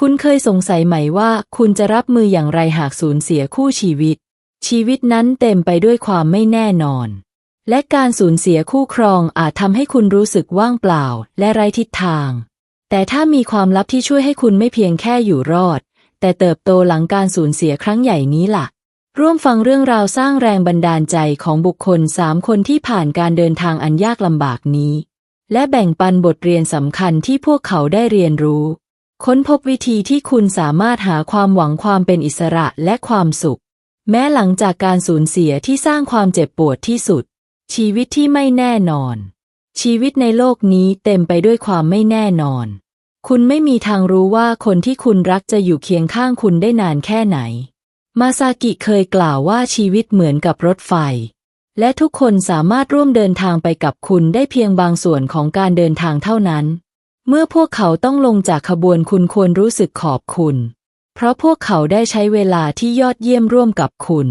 คุณเคยสงสัยไหมว่า คุณจะรับมืออย่างไรหากสูญเสียคู่ชีวิต ชีวิตนั้นเต็มไปด้วยความไม่แน่นอน และการสูญเสียคู่ครองอาจทำให้คุณรู้สึกว่างเปล่าและไร้ทิศทาง แต่ถ้ามีความลับที่ช่วยให้คุณไม่เพียงแค่อยู่รอด แต่เติบโตหลังการสูญเสียครั้งใหญ่นี้ล่ะ ร่วมฟังเรื่องราวสร้างแรงบันดาลใจของบุคคลสามคนที่ผ่านการเดินทางอันยากลำบากนี้ และแบ่งปันบทเรียนสำคัญที่พวกเขาได้เรียนรู้ ค้นพบวิธีที่คุณสามารถหาความหวังความเป็นอิสระและความสุข แม้หลังจากการสูญเสียที่สร้างความเจ็บปวดที่สุด ชีวิตที่ไม่แน่นอน ชีวิตในโลกนี้เต็มไปด้วยความไม่แน่นอน คุณไม่มีทางรู้ว่าคนที่คุณรักจะอยู่เคียงข้างคุณได้นานแค่ไหน มาซากิเคยกล่าวว่าชีวิตเหมือนกับรถไฟ และทุกคนสามารถร่วมเดินทางไปกับคุณได้เพียงบางส่วนของการเดินทางเท่านั้น เมื่อพวกเขาต้องลงจากขบวนคุณควรรู้สึกขอบคุณ เพราะพวกเขาได้ใช้เวลาที่ยอดเยี่ยมร่วมกับคุณ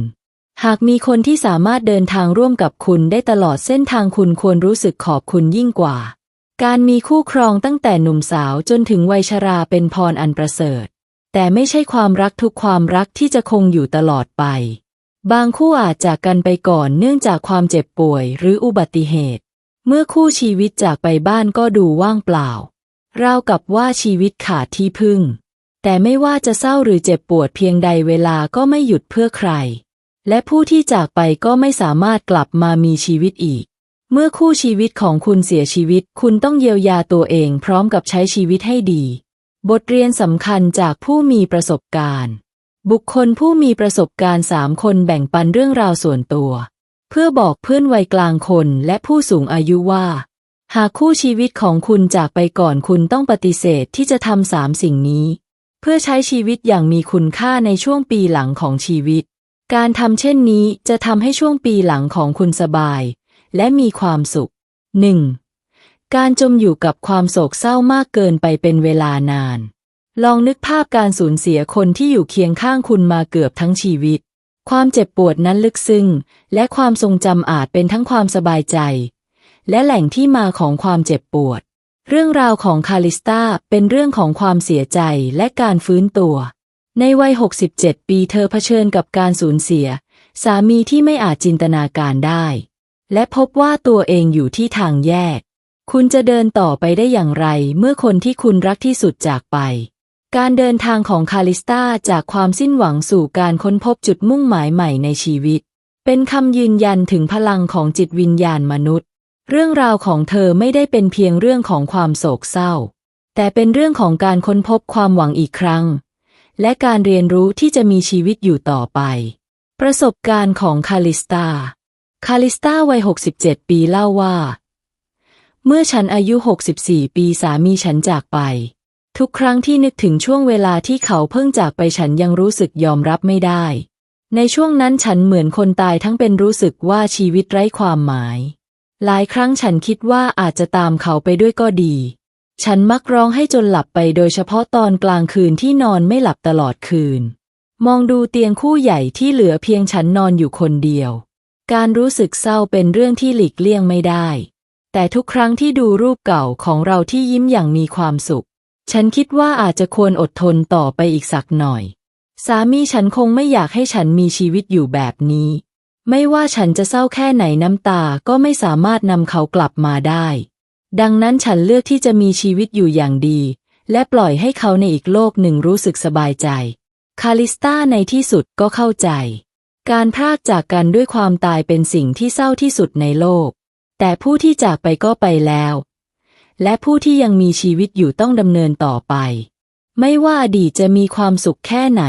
หากมีคนที่สามารถเดินทางร่วมกับคุณได้ตลอดเส้นทางคุณควรรู้สึกขอบคุณยิ่งกว่า การมีคู่ครองตั้งแต่หนุ่มสาวจนถึงวัยชราเป็นพรอันประเสริฐ แต่ไม่ใช่ความรักทุกความรักที่จะคงอยู่ตลอดไป บางคู่อาจจากกันไปก่อนเนื่องจากความเจ็บป่วยหรืออุบัติเหตุ เมื่อคู่ชีวิตจากไปบ้านก็ดูว่างเปล่า ราวกับว่าชีวิตขาดที่พึ่ง แต่ไม่ว่าจะเศร้าหรือเจ็บปวดเพียงใดเวลาก็ไม่หยุดเพื่อใคร และผู้ที่จากไปก็ไม่สามารถกลับมามีชีวิตอีก เมื่อคู่ชีวิตของคุณเสียชีวิต คุณต้องเยียวยาตัวเองพร้อมกับใช้ชีวิตให้ดี บทเรียนสำคัญจากผู้มีประสบการณ์ บุคคลผู้มีประสบการณ์สามคนแบ่งปันเรื่องราวส่วนตัว เพื่อบอกเพื่อนวัยกลางคนและผู้สูงอายุว่า หากคู่ชีวิตของคุณจากไปก่อนคุณต้องปฏิเสธที่จะทำสามสิ่งนี้ เพื่อใช้ชีวิตอย่างมีคุณค่าในช่วงปีหลังของชีวิต การทำเช่นนี้จะทำให้ช่วงปีหลังของคุณสบาย และมีความสุข 1. การจมอยู่กับความโศกเศร้ามากเกินไปเป็นเวลานาน ลองนึกภาพการสูญเสียคนที่อยู่เคียงข้างคุณมาเกือบทั้งชีวิต ความเจ็บปวดนั้นลึกซึ้งและความทรงจำอาจเป็นทั้งความสบายใจ และแหล่งที่มาของความเจ็บปวด เรื่องราวของคาลิสตาเป็นเรื่องของความเสียใจและการฟื้นตัว ในวัย 67 ปีเธอเผชิญกับการสูญเสีย สามีที่ไม่อาจจินตนาการได้ และพบว่าตัวเองอยู่ที่ทางแยก คุณจะเดินต่อไปได้อย่างไรเมื่อคนที่คุณรักที่สุดจากไป การเดินทางของคาลิสตาจากความสิ้นหวังสู่การค้นพบจุดมุ่งหมายใหม่ในชีวิต เป็นคำยืนยันถึงพลังของจิตวิญญาณมนุษย์ เรื่องราวของเธอไม่ได้เป็นเพียงเรื่องของความโศกเศร้า แต่เป็นเรื่องของการค้นพบความหวังอีกครั้ง และการเรียนรู้ที่จะมีชีวิตอยู่ต่อไป ประสบการณ์ของคาลิสตา คาลิสตาวัย 67 ปีเล่าว่า เมื่อฉันอายุ 64 ปีสามีฉันจากไป ทุกครั้งที่นึกถึงช่วงเวลาที่เขาเพิ่งจากไปฉันยังรู้สึกยอมรับไม่ได้ ในช่วงนั้นฉันเหมือนคนตายทั้งเป็นรู้สึกว่าชีวิตไร้ความหมาย หลายครั้งฉันคิดว่าอาจจะตามเขาไปด้วยก็ดี ฉันมักร้องให้จนหลับไปโดยเฉพาะตอนกลางคืนที่นอนไม่หลับตลอดคืน มองดูเตียงคู่ใหญ่ที่เหลือเพียงฉันนอนอยู่คนเดียว การรู้สึกเศร้าเป็นเรื่องที่หลีกเลี่ยงไม่ได้ แต่ทุกครั้งที่ดูรูปเก่าของเราที่ยิ้มอย่างมีความสุข ฉันคิดว่าอาจจะควรอดทนต่อไปอีกสักหน่อย สามีฉันคงไม่อยากให้ฉันมีชีวิตอยู่แบบนี้ ไม่ว่าฉันจะเศร้าแค่ไหนน้ำตาก็ไม่สามารถนำเขากลับมาได้ ดังนั้นฉันเลือกที่จะมีชีวิตอยู่อย่างดี และปล่อยให้เขาในอีกโลกหนึ่งรู้สึกสบายใจ คาลิสตาในที่สุดก็เข้าใจ การพรากจากกันด้วยความตายเป็นสิ่งที่เศร้าที่สุดในโลก แต่ผู้ที่จากไปก็ไปแล้ว และผู้ที่ยังมีชีวิตอยู่ต้องดำเนินต่อไป ไม่ว่าอดีตจะมีความสุขแค่ไหน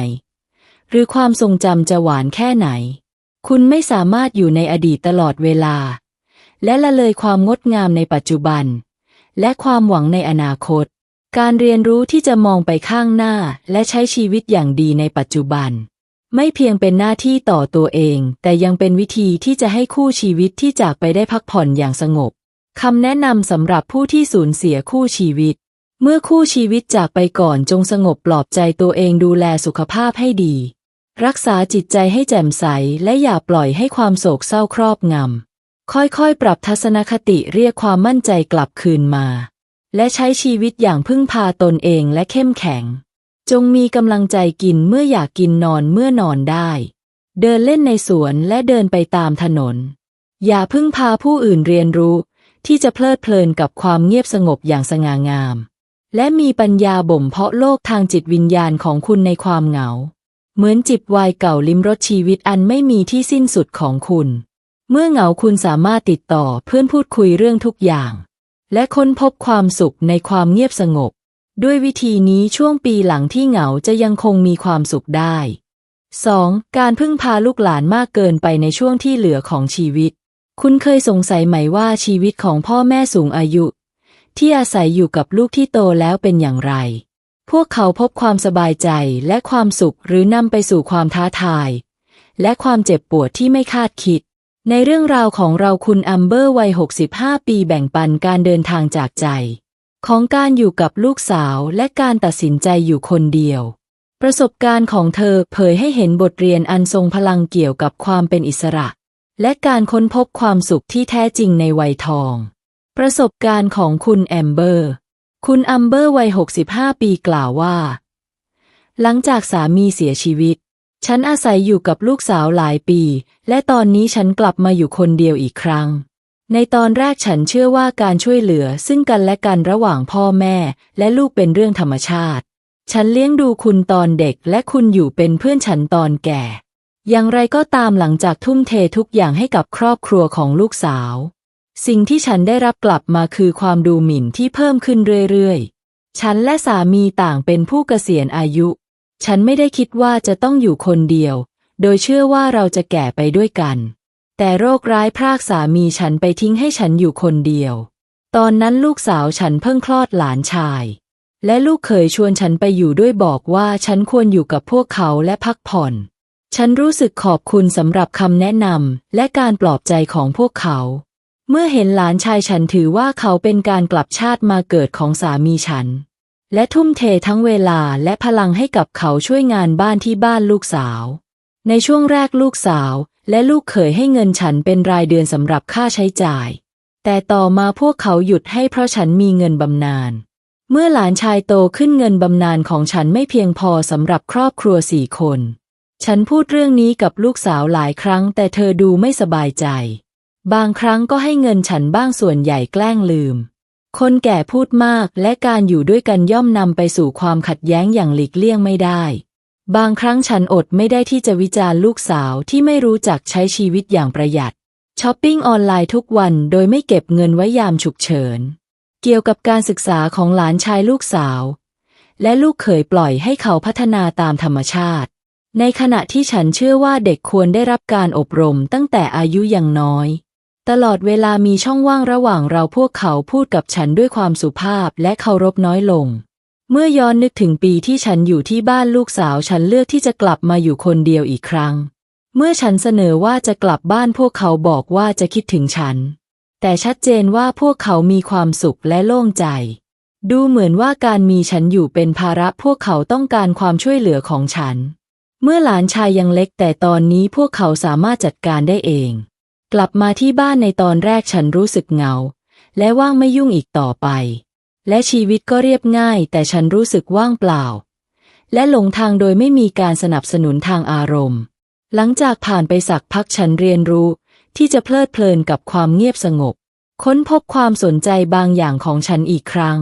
หรือความทรงจำจะหวานแค่ไหน คุณไม่สามารถอยู่ในอดีตตลอดเวลา และละเลยความงดงามในปัจจุบัน และความหวังในอนาคต การเรียนรู้ที่จะมองไปข้างหน้าและใช้ชีวิตอย่างดีในปัจจุบัน ไม่เพียงเป็นหน้าที่ต่อตัวเอง แต่ยังเป็นวิธีที่จะให้คู่ชีวิตที่จากไปได้พักผ่อนอย่างสงบคำแนะนำสำหรับผู้ที่สูญเสียคู่ชีวิต เมื่อคู่ชีวิตจากไปก่อนจงสงบปลอบใจตัวเองดูแลสุขภาพให้ดี รักษาจิตใจให้แจ่มใสและอย่าปล่อยให้ความโศกเศร้าครอบงำ ค่อยๆ ปรับทัศนคติเรียกความมั่นใจกลับคืนมา และใช้ชีวิตอย่างพึ่งพาตนเองและเข้มแข็ง จงมีกำลังใจกินเมื่ออยากกินนอนเมื่อนอนได้ เดินเล่นในสวนและเดินไปตามถนน อย่าพึ่งพาผู้อื่นเรียนรู้ ที่จะเพลิดเพลินกับความเงียบสงบอย่างสง่างาม และมีปัญญาบ่มเพาะโลกทางจิตวิญญาณของคุณในความเหงา เหมือนจิบไวน์เก่าลิ้มรสชีวิตอันไม่มีที่สิ้นสุดของคุณ เมื่อเหงาคุณสามารถติดต่อเพื่อนพูดคุยเรื่องทุกอย่าง และค้นพบความสุขในความเงียบสงบ ด้วยวิธีนี้ช่วงปีหลังที่เหงาจะยังคงมีความสุขได้ 2. การพึ่งพาลูกหลานมากเกินไปในช่วงที่เหลือของชีวิต คุณเคยสงสัยไหมว่าชีวิตของพ่อแม่สูงอายุ ที่อาศัยอยู่กับลูกที่โตแล้วเป็นอย่างไร พวกเขาพบความสบายใจและความสุขหรือนำไปสู่ความท้าทาย และความเจ็บปวดที่ไม่คาดคิด ในเรื่องราวของเราคุณอัมเบอร์วัย 65 ปีแบ่งปันการเดินทางจากใจ ของการอยู่กับลูกสาวและการตัดสินใจอยู่คนเดียว ประสบการณ์ของเธอเผยให้เห็นบทเรียนอันทรงพลังเกี่ยวกับความเป็นอิสระ และการค้นพบความสุขที่แท้จริงในวัยทอง ประสบการณ์ของคุณแอมเบอร์ คุณอัมเบอร์วัย 65 ปีกล่าวว่า หลังจากสามีเสียชีวิต ฉันอาศัยอยู่กับลูกสาวหลายปี และตอนนี้ฉันกลับมาอยู่คนเดียวอีกครั้ง ในตอนแรกฉันเชื่อว่าการช่วยเหลือซึ่งกันและกันระหว่างพ่อแม่ และลูกเป็นเรื่องธรรมชาติ ฉันเลี้ยงดูคุณตอนเด็กและคุณอยู่เป็นเพื่อนฉันตอนแก่ อย่างไรก็ตามหลังจากทุ่มเททุกอย่างให้กับครอบครัวของลูกสาว สิ่งที่ฉันได้รับกลับมาคือความดูหมิ่นที่เพิ่มขึ้นเรื่อยๆ ฉันและสามีต่างเป็นผู้เกษียณอายุ ฉันไม่ได้คิดว่าจะต้องอยู่คนเดียว โดยเชื่อว่าเราจะแก่ไปด้วยกัน แต่โรคร้ายพรากสามีฉันไปทิ้งให้ฉันอยู่คนเดียว ตอนนั้นลูกสาวฉันเพิ่งคลอดหลานชาย และลูกเขยชวนฉันไปอยู่ด้วยบอกว่าฉันควรอยู่กับพวกเขาและพักผ่อน ฉันรู้สึกขอบคุณสำหรับคำแนะนำและการปลอบใจของพวกเขา เมื่อเห็นหลานชายฉันถือว่าเขาเป็นการกลับชาติมาเกิดของสามีฉัน และทุ่มเททั้งเวลาและพลังให้กับเขาช่วยงานบ้านที่บ้านลูกสาว ในช่วงแรกลูกสาว และลูกเขยให้เงินฉันเป็นรายเดือนสำหรับค่าใช้จ่าย แต่ต่อมาพวกเขาหยุดให้เพราะฉันมีเงินบำนาญเมื่อหลานชายโตขึ้นเงินบำนาญของฉันไม่เพียงพอสำหรับครอบครัวสี่คน ฉันพูดเรื่องนี้กับลูกสาวหลายครั้งแต่เธอดูไม่สบายใจ บางครั้งก็ให้เงินฉันบ้างส่วนใหญ่แกล้งลืม คนแก่พูดมากและการอยู่ด้วยกันย่อมนำไปสู่ความขัดแย้งอย่างหลีกเลี่ยงไม่ได้ บางครั้งฉันอดไม่ได้ที่จะวิจารณ์ลูกสาวที่ไม่รู้จักใช้ชีวิตอย่างประหยัดช้อปปิ้งออนไลน์ทุกวันโดยไม่เก็บเงินไว้ยามฉุกเฉิน เกี่ยวกับการศึกษาของหลานชายลูกสาว และลูกเขยปล่อยให้เขาพัฒนาตามธรรมชาติ ในขณะที่ฉันเชื่อว่าเด็กควรได้รับการอบรมตั้งแต่อายุยังน้อย ตลอดเวลามีช่องว่างระหว่างเราพวกเขาพูดกับฉันด้วยความสุภาพและเคารพน้อยลง เมื่อย้อนนึกถึงปีที่ฉันอยู่ที่บ้านลูกสาวฉันเลือกที่จะกลับมาอยู่คนเดียวอีกครั้ง เมื่อฉันเสนอว่าจะกลับบ้านพวกเขาบอกว่าจะคิดถึงฉัน แต่ชัดเจนว่าพวกเขามีความสุขและโล่งใจ ดูเหมือนว่าการมีฉันอยู่เป็นภาระพวกเขาต้องการความช่วยเหลือของฉัน เมื่อหลานชายยังเล็กแต่ตอนนี้พวกเขาสามารถจัดการได้เอง กลับมาที่บ้านในตอนแรกฉันรู้สึกเหงา และว่างไม่ยุ่งอีกต่อไป และชีวิตก็เรียบง่าย แต่ฉันรู้สึกว่างเปล่า และหลงทางโดยไม่มีการสนับสนุนทางอารมณ์ หลังจากผ่านไปสักพักฉันเรียนรู้ ที่จะเพลิดเพลินกับความเงียบสงบ ค้นพบความสนใจบางอย่างของฉันอีกครั้ง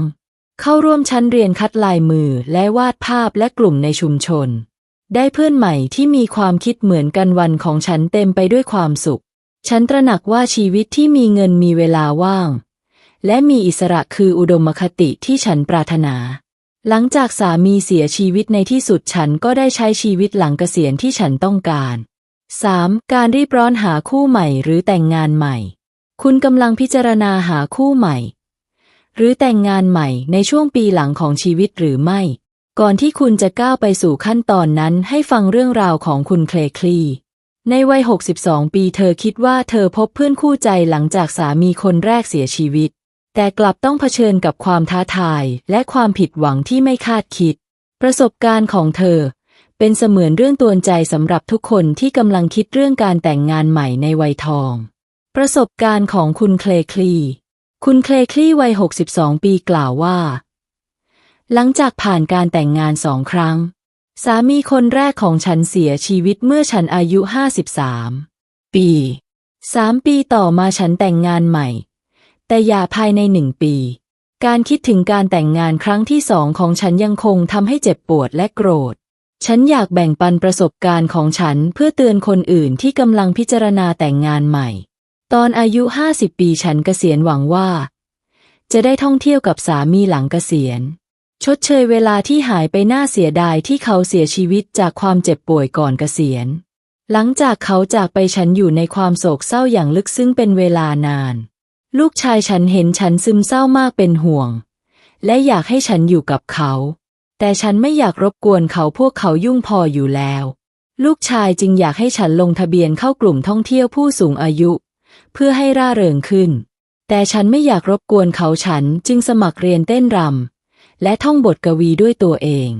เข้าร่วมชั้นเรียนคัดลายมือและวาดภาพและกลุ่มในชุมชน ได้เพื่อนใหม่ที่มีความคิดเหมือนกันวันของฉันเต็มไปด้วยความสุข ฉันตระหนักว่าชีวิตที่มีเงินมีเวลาว่าง และมีอิสระคืออุดมคติที่ฉันปรารถนา หลังจากสามีเสียชีวิตในที่สุดฉันก็ได้ใช้ชีวิตหลังเกษียณที่ฉันต้องการ 3. การรีบร้อนหาคู่ใหม่หรือแต่งงานใหม่ คุณกำลังพิจารณาหาคู่ใหม่ หรือแต่งงานใหม่ในช่วงปีหลังของชีวิตหรือไม่ ก่อนที่คุณจะก้าวไปสู่ขั้นตอนนั้นให้ฟังเรื่องราวของคุณเคลคลี ในวัย 62 ปีเธอคิดว่าเธอพบเพื่อนคู่ใจหลังจากสามีคนแรกเสียชีวิต แต่กลับต้องเผชิญกับความท้าทายและความผิดหวังที่ไม่คาดคิด ประสบการณ์ของเธอ เป็นเสมือนเรื่องตวนใจสำหรับทุกคนที่กำลังคิดเรื่องการแต่งงานใหม่ในวัยทอง ประสบการณ์ของคุณเคลคลี คุณเคลคลีวัย 62 ปีกล่าวว่า หลังจากผ่านการแต่งงานสองครั้ง สามีคนแรกของฉันเสียชีวิตเมื่อฉันอายุ 53 ปี สามปีต่อมาฉันแต่งงานใหม่ แต่อย่าภายในหนึ่งปี การคิดถึงการแต่งงานครั้งที่สองของฉันยังคงทำให้เจ็บปวดและโกรธ ฉันอยากแบ่งปันประสบการณ์ของฉันเพื่อเตือนคนอื่นที่กำลังพิจารณาแต่งงานใหม่ ตอนอายุ 50 ปีฉันเกษียณหวังว่า จะได้ท่องเที่ยวกับสามีหลังเกษียณ ชดเชยเวลาที่หายไปน่าเสียดายที่เขาเสียชีวิตจากความเจ็บป่วยก่อนเกษียณ หลังจากเขาจากไปฉันอยู่ในความโศกเศร้าอย่างลึกซึ้งเป็นเวลานาน ลูกชายฉันเห็นฉันซึมเศร้ามากเป็นห่วง และอยากให้ฉันอยู่กับเขา แต่ฉันไม่อยากรบกวนเขาพวกเขายุ่งพออยู่แล้ว ลูกชายจึงอยากให้ฉันลงทะเบียนเข้ากลุ่มท่องเที่ยวผู้สูงอายุ เพื่อให้ร่าเริงขึ้น แต่ฉันไม่อยากรบกวนเขาฉันจึงสมัครเรียนเต้นรำ และท่องบทกวีด้วยตัวเอง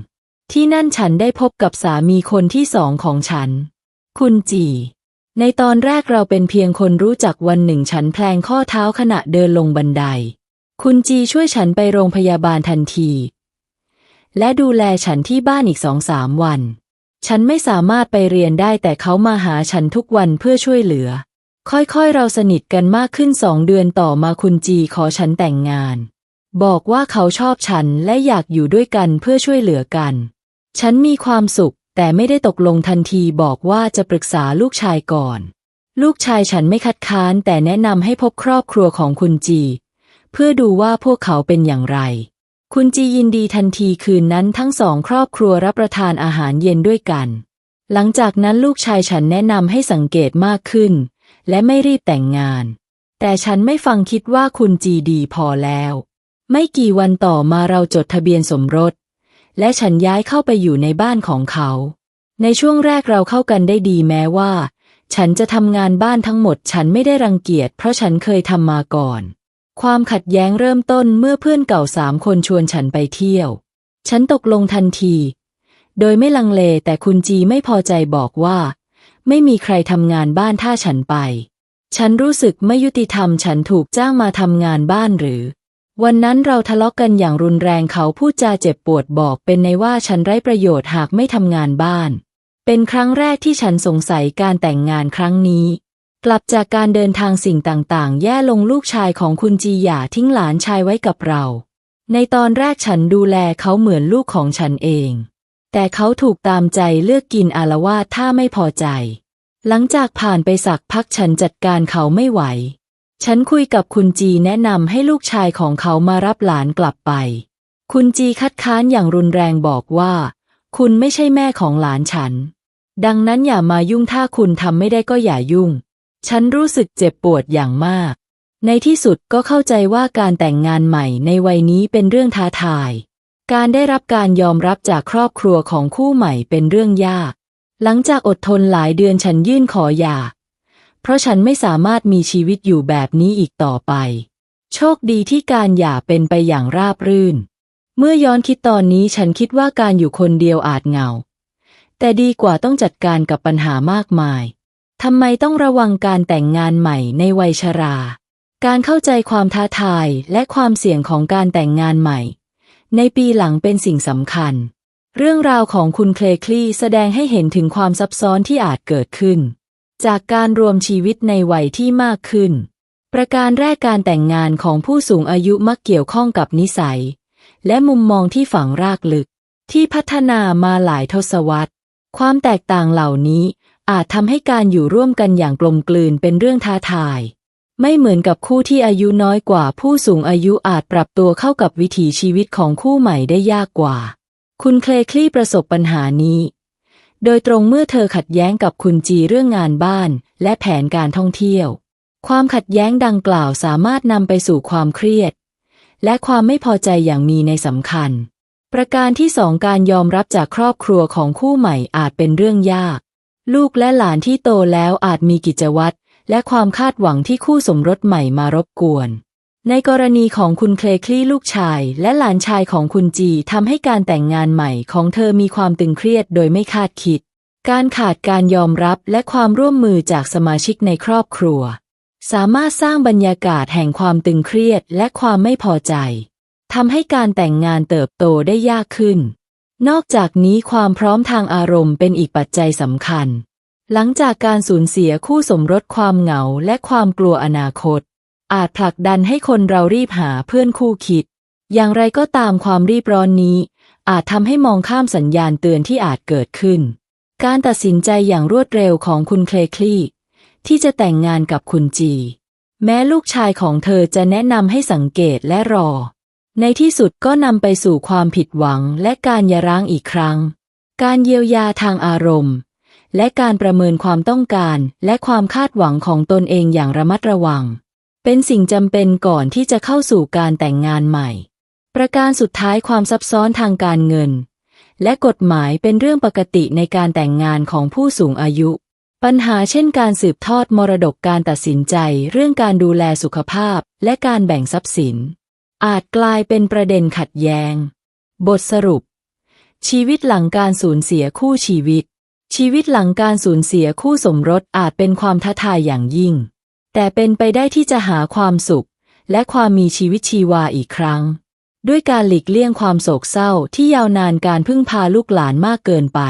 ที่นั่นฉันได้พบกับสามีคนที่สองของฉัน คุณจี ในตอนแรกเราเป็นเพียงคนรู้จักวันหนึ่งฉันแพลงข้อเท้าขณะเดินลงบันได คุณจีช่วยฉันไปโรงพยาบาลทันที และดูแลฉันที่บ้านอีกสองสามวัน ฉันไม่สามารถไปเรียนได้แต่เขามาหาฉันทุกวันเพื่อช่วยเหลือ ค่อยๆ เราสนิทกันมากขึ้นสองเดือนต่อมาคุณจีขอฉันแต่งงาน บอกว่าเขาชอบฉันและอยากอยู่ด้วยกันเพื่อช่วยเหลือกัน ฉันมีความสุข แต่ไม่ได้ตกลงทันทีบอกว่าจะปรึกษาลูกชายก่อน ลูกชายฉันไม่คัดค้านแต่แนะนำให้พบครอบครัวของคุณจี เพื่อดูว่าพวกเขาเป็นอย่างไร คุณจียินดีทันทีคืนนั้นทั้งสองครอบครัวรับประทานอาหารเย็นด้วยกัน หลังจากนั้นลูกชายฉันแนะนำให้สังเกตมากขึ้น และไม่รีบแต่งงาน แต่ฉันไม่ฟังคิดว่าคุณจีดีพอแล้ว ไม่กี่วันต่อมาเราจดทะเบียนสมรส และฉันย้ายเข้าไปอยู่ในบ้านของเขา ในช่วงแรกเราเข้ากันได้ดีแม้ว่า ฉันจะทำงานบ้านทั้งหมด ฉันไม่ได้รังเกียจ เพราะฉันเคยทำมาก่อน ความขัดแย้งเริ่มต้นเมื่อเพื่อนเก่าสามคนชวนฉันไปเที่ยว ฉันตกลงทันที โดยไม่ลังเลแต่คุณจีไม่พอใจบอกว่า ไม่มีใครทำงานบ้านถ้าฉันไป ฉันรู้สึกไม่ยุติธรรม ฉันถูกจ้างมาทำงานบ้านหรือ วันนั้นเราทะเลาะกกันอย่างรุนแรงเขาพูดจาเจ็บปวดบอกเป็นในว่าฉันไร้ประโยชน์หากไม่ทำงานบ้าน เป็นครั้งแรกที่ฉันสงสัยการแต่งงานครั้งนี้ กลับจากการเดินทางสิ่งต่างๆ แย่ลงลูกชายของคุณจีหย่าทิ้งหลานชายไว้กับเรา ในตอนแรกฉันดูแลเขาเหมือนลูกของฉันเอง แต่เขาถูกตามใจเลือกกินอาละวาดถ้าไม่พอใจ หลังจากผ่านไปสักพักฉันจัดการเขาไม่ไหว ฉันคุยกับคุณจีแนะนำให้ลูกชายของเขามารับหลานกลับไป คุณจีคัดค้านอย่างรุนแรงบอกว่า คุณไม่ใช่แม่ของหลานฉัน ดังนั้นอย่ามายุ่งถ้าคุณทำไม่ได้ก็อย่ายุ่ง ฉันรู้สึกเจ็บปวดอย่างมาก ในที่สุดก็เข้าใจว่าการแต่งงานใหม่ในวัยนี้เป็นเรื่องท้าทาย การได้รับการยอมรับจากครอบครัวของคู่ใหม่เป็นเรื่องยาก หลังจากอดทนหลายเดือนฉันยื่นขอหย่า เพราะฉันไม่สามารถมีชีวิตอยู่แบบนี้อีกต่อไป โชคดีที่การหย่าเป็นไปอย่างราบรื่น เมื่อย้อนคิดตอนนี้ฉันคิดว่าการอยู่คนเดียวอาจเหงา แต่ดีกว่าต้องจัดการกับปัญหามากมายทำไมต้องระวังการแต่งงานใหม่ในวัยชรา การเข้าใจความท้าทายและความเสี่ยงของการแต่งงานใหม่ ในปีหลังเป็นสิ่งสำคัญ เรื่องราวของคุณเคลคลีแสดงให้เห็นถึงความซับซ้อนที่อาจเกิดขึ้น จากการรวมชีวิตในวัยที่มากขึ้น ประการแรกการแต่งงานของผู้สูงอายุมักเกี่ยวข้องกับนิสัย และมุมมองที่ฝังรากลึก ที่พัฒนามาหลายทศวรรษ ความแตกต่างเหล่านี้อาจทำให้การอยู่ร่วมกันอย่างกลมกลืนเป็นเรื่องท้าทาย ไม่เหมือนกับคู่ที่อายุน้อยกว่าผู้สูงอายุอาจปรับตัวเข้ากับวิถีชีวิตของคู่ใหม่ได้ยากกว่า คุณเคลคลี่ประสบปัญหานี้ โดยตรงเมื่อเธอขัดแย้งกับคุณจีเรื่องงานบ้าน และแผนการท่องเที่ยว ความขัดแย้งดังกล่าวสามารถนำไปสู่ความเครียด และความไม่พอใจอย่างมีในสำคัญ ประการที่สองการยอมรับจากครอบครัวของคู่ใหม่อาจเป็นเรื่องยาก ลูกและหลานที่โตแล้วอาจมีกิจวัตรและความคาดหวังที่คู่สมรสใหม่มารบกวน ในกรณีของคุณเคลคลี่ลูกชาย และหลานชายของคุณจีทำให้การแต่งงานใหม่ของเธอมีความตึงเครียดโดยไม่คาดคิด การขาดการยอมรับและความร่วมมือจากสมาชิกในครอบครัว สามารถสร้างบรรยากาศแห่งความตึงเครียดและความไม่พอใจทำให้การแต่งงานเติบโตได้ยากขึ้น นอกจากนี้ความพร้อมทางอารมณ์เป็นอีกปัจจัยสำคัญ หลังจากการสูญเสียคู่สมรสความเหงาและความกลัวอนาคต อาจผลักดันให้คนเรารีบหาเพื่อนคู่คิด อย่างไรก็ตามความรีบร้อนนี้ อาจทำให้มองข้ามสัญญาณเตือนที่อาจเกิดขึ้น การตัดสินใจอย่างรวดเร็วของคุณเคลคลีที่จะแต่งงานกับคุณจี แม้ลูกชายของเธอจะแนะนำให้สังเกตและรอ ในที่สุดก็นำไปสู่ความผิดหวังและการยาร้างอีกครั้ง การเยียวยาทางอารมณ์ และการประเมินความต้องการและความคาดหวังของตนเองอย่างระมัดระวัง เป็นสิ่งจำเป็นก่อนที่จะเข้าสู่การแต่งงานใหม่ ประการสุดท้ายความซับซ้อนทางการเงิน และกฎหมายเป็นเรื่องปกติในการแต่งงานของผู้สูงอายุ ปัญหาเช่นการสืบทอดมรดกการตัดสินใจ เรื่องการดูแลสุขภาพ และการแบ่งทรัพย์สิน อาจกลายเป็นประเด็นขัดแย้ง บทสรุป ชีวิตหลังการสูญเสียคู่ชีวิต ชีวิตหลังการสูญเสียคู่สมรสอาจเป็นความท้าทายอย่างยิ่ง แต่เป็นไปได้ที่จะหาความสุข และความมีชีวิตชีวาอีกครั้ง ด้วยการหลีกเลี่ยงความโศกเศร้าที่ยาวนานการพึ่งพาลูกหลานมากเกินไป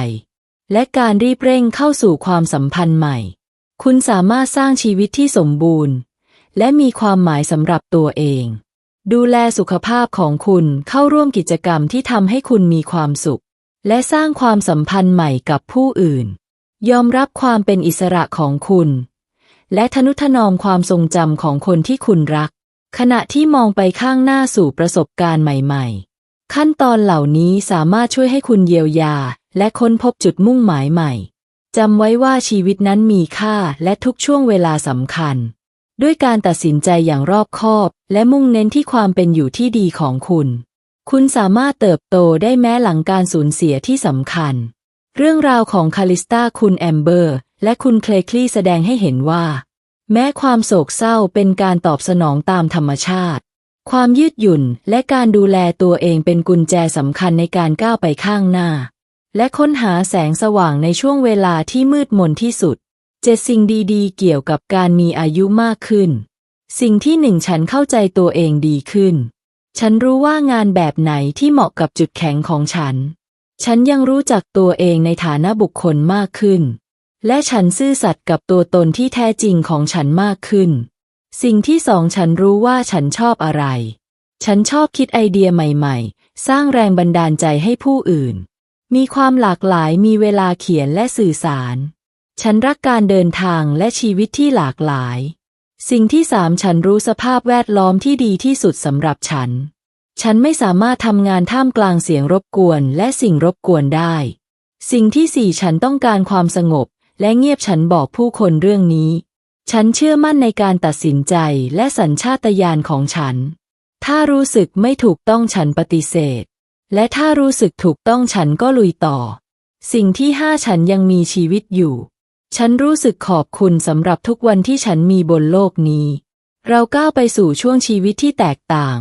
และการรีบเร่งเข้าสู่ความสัมพันธ์ใหม่ คุณสามารถสร้างชีวิตที่สมบูรณ์ และมีความหมายสำหรับตัวเอง ดูแลสุขภาพของคุณเข้าร่วมกิจกรรมที่ทำให้คุณมีความสุข และสร้างความสัมพันธ์ใหม่กับผู้อื่น ยอมรับความเป็นอิสระของคุณ และทนุถนอมความทรงจำของคนที่คุณรัก ขณะที่มองไปข้างหน้าสู่ประสบการณ์ใหม่ ๆ ขั้นตอนเหล่านี้สามารถช่วยให้คุณเยียวยา และค้นพบจุดมุ่งหมายใหม่จำไว้ว่าชีวิตนั้นมีค่าและทุกช่วงเวลาสำคัญ ด้วยการตัดสินใจอย่างรอบคอบ และมุ่งเน้นที่ความเป็นอยู่ที่ดีของคุณ คุณสามารถเติบโตได้แม้หลังการสูญเสียที่สำคัญ เรื่องราวของคาลิสตาคุณแอมเบอร์ และคุณเคลคลีแสดงให้เห็นว่า แม้ความโศกเศร้าเป็นการตอบสนองตามธรรมชาติ ความยืดหยุ่นและการดูแลตัวเองเป็นกุญแจสำคัญในการก้าวไปข้างหน้า และค้นหาแสงสว่างในช่วงเวลาที่มืดมนที่สุด เจ็ดสิ่งดีๆ เกี่ยวกับการมีอายุมากขึ้น สิ่งที่หนึ่งฉันเข้าใจตัวเองดีขึ้น ฉันรู้ว่างานแบบไหนที่เหมาะกับจุดแข็งของฉัน ฉันยังรู้จักตัวเองในฐานะบุคคลมากขึ้น และฉันซื่อสัตย์กับตัวตนที่แท้จริงของฉันมากขึ้น สิ่งที่สองฉันรู้ว่าฉันชอบอะไร ฉันชอบคิดไอเดียใหม่ๆ สร้างแรงบันดาลใจให้ผู้อื่น มีความหลากหลายมีเวลาเขียนและสื่อสาร ฉันรักการเดินทางและชีวิตที่หลากหลาย สิ่งที่สามฉันรู้สภาพแวดล้อมที่ดีที่สุดสำหรับฉัน ฉันไม่สามารถทำงานท่ามกลางเสียงรบกวนและสิ่งรบกวนได้ สิ่งที่สี่ฉันต้องการความสงบ และเงียบฉันบอกผู้คนเรื่องนี้ ฉันเชื่อมั่นในการตัดสินใจและสัญชาตญาณของฉัน ถ้ารู้สึกไม่ถูกต้องฉันปฏิเสธ และถ้ารู้สึกถูกต้องฉันก็ลุยต่อ สิ่งที่ห้าฉันยังมีชีวิตอยู่ ฉันรู้สึกขอบคุณสำหรับทุกวันที่ฉันมีบนโลกนี้ เราก้าวไปสู่ช่วงชีวิตที่แตกต่าง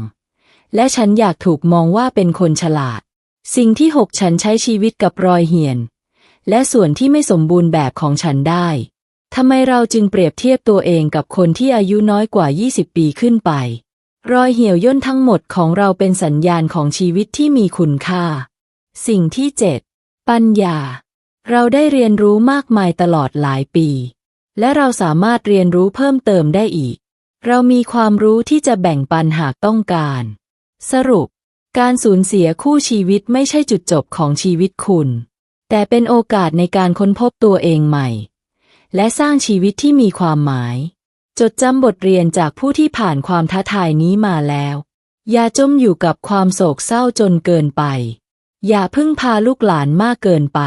และฉันอยากถูกมองว่าเป็นคนฉลาด สิ่งที่หกฉันใช้ชีวิตกับรอยเหี่ยน และส่วนที่ไม่สมบูรณ์แบบของฉันได้ทำไมเราจึงเปรียบเทียบตัวเองกับคนที่อายุน้อยกว่า 20 ปีขึ้นไป รอยเหี่ยวย่นทั้งหมดของเราเป็นสัญญาณของชีวิตที่มีคุณค่า สิ่งที่เจ็ดปัญญา เราได้เรียนรู้มากมายตลอดหลายปี และเราสามารถเรียนรู้เพิ่มเติมได้อีก เรามีความรู้ที่จะแบ่งปันหากต้องการ สรุป การสูญเสียคู่ชีวิตไม่ใช่จุดจบของชีวิตคุณ แต่เป็นโอกาสในการค้นพบตัวเองใหม่ และสร้างชีวิตที่มีความหมาย จดจำบทเรียนจากผู้ที่ผ่านความท้าทายนี้มาแล้ว อย่าจมอยู่กับความโศกเศร้าจนเกินไป อย่าพึ่งพาลูกหลานมากเกินไป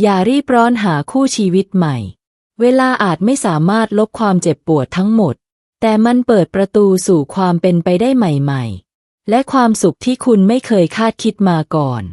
อย่ารีบร้อนหาคู่ชีวิตใหม่ เวลาอาจไม่สามารถลบความเจ็บปวดทั้งหมด แต่มันเปิดประตูสู่ความเป็นไปได้ใหม่ ๆ และความสุขที่คุณไม่เคยคาดคิดมาก่อน